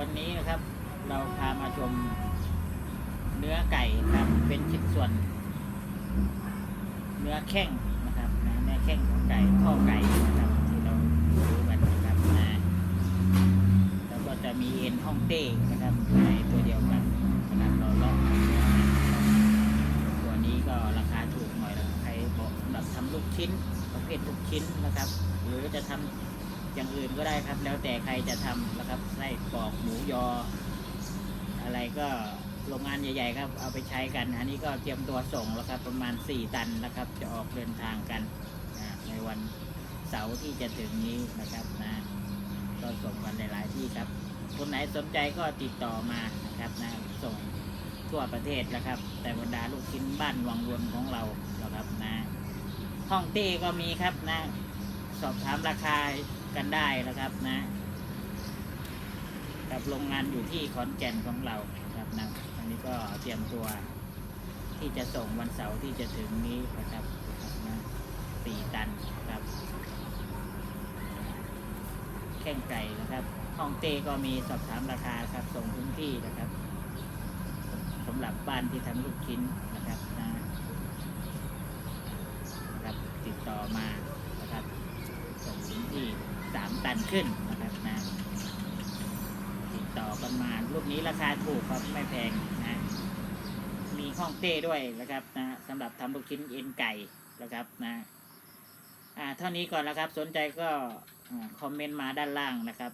วันนี้นะครับ เราพามาชมเนื้อไก่ครับ เป็นชิ้นส่วน เนื้อแข้งนะครับนะเนื้อแข้งของไก่ข้อไก่นะครับที่เราดูกันนะครับนะแล้วก็จะมีเอ็นฮ่องเต้นะครับในตัวเดียวกันนะครับเราลอกมาะตัวนี้ก็ราคาถูกหน่อยนะครับใครบอกสำหรับทำลูกชิ้นประเภทลูกชิ้นนะครับ หรือจะทำ อย่างอื่นก็ได้ครับ แล้วแต่ใครจะทำนะครับไส้กรอกหมูยอ อะไรก็โรงงานใหญ่ ๆ ครับ เอาไปใช้กัน อันนี้ก็เตรียมตัวส่งแล้วครับ ประมาณ 4 ตันนะครับ จะออกเดินทางกันในวันเสาร์ที่จะถึงนี้นะครับนะก็ส่งกันหลายๆที่ครับคนไหนสนใจก็ติดต่อมานะครับนะส่งทั่วประเทศนะครับ แต่บรรดาลูกชิ้นบ้านวังวนของเรานะครับนะห้องเต้ก็มีครับนะ สอบถามราคากันได้นะครับนะ กับโรงงานอยู่ที่ขอนแก่นของเราครับนะอันนี้ก็เตรียมตัวที่จะส่งวันเสาร์ที่จะถึงนี้นะครับนะสี่ตันครับแข้งไก่นะครับห้องเต้ก็มีสอบถามราคาครับ ส่งพื้นที่นะครับสำหรับบ้านที่ทำลูกชิ้นนะครับนะนะครับติดต่อมานะครับ ส่งพื้นที่สาม ตันขึ้นนะครับนะติดต่อประมาณรูปนี้ราคาถูกครับไม่แพงนะ มีห้องเต้ด้วยนะครับนะสำหรับทำลูกชิ้นเอ็นไก่นะครับนะอ่าเท่านี้ก่อนนะครับสนใจก็คอมเมนต์มาด้านล่างนะครับ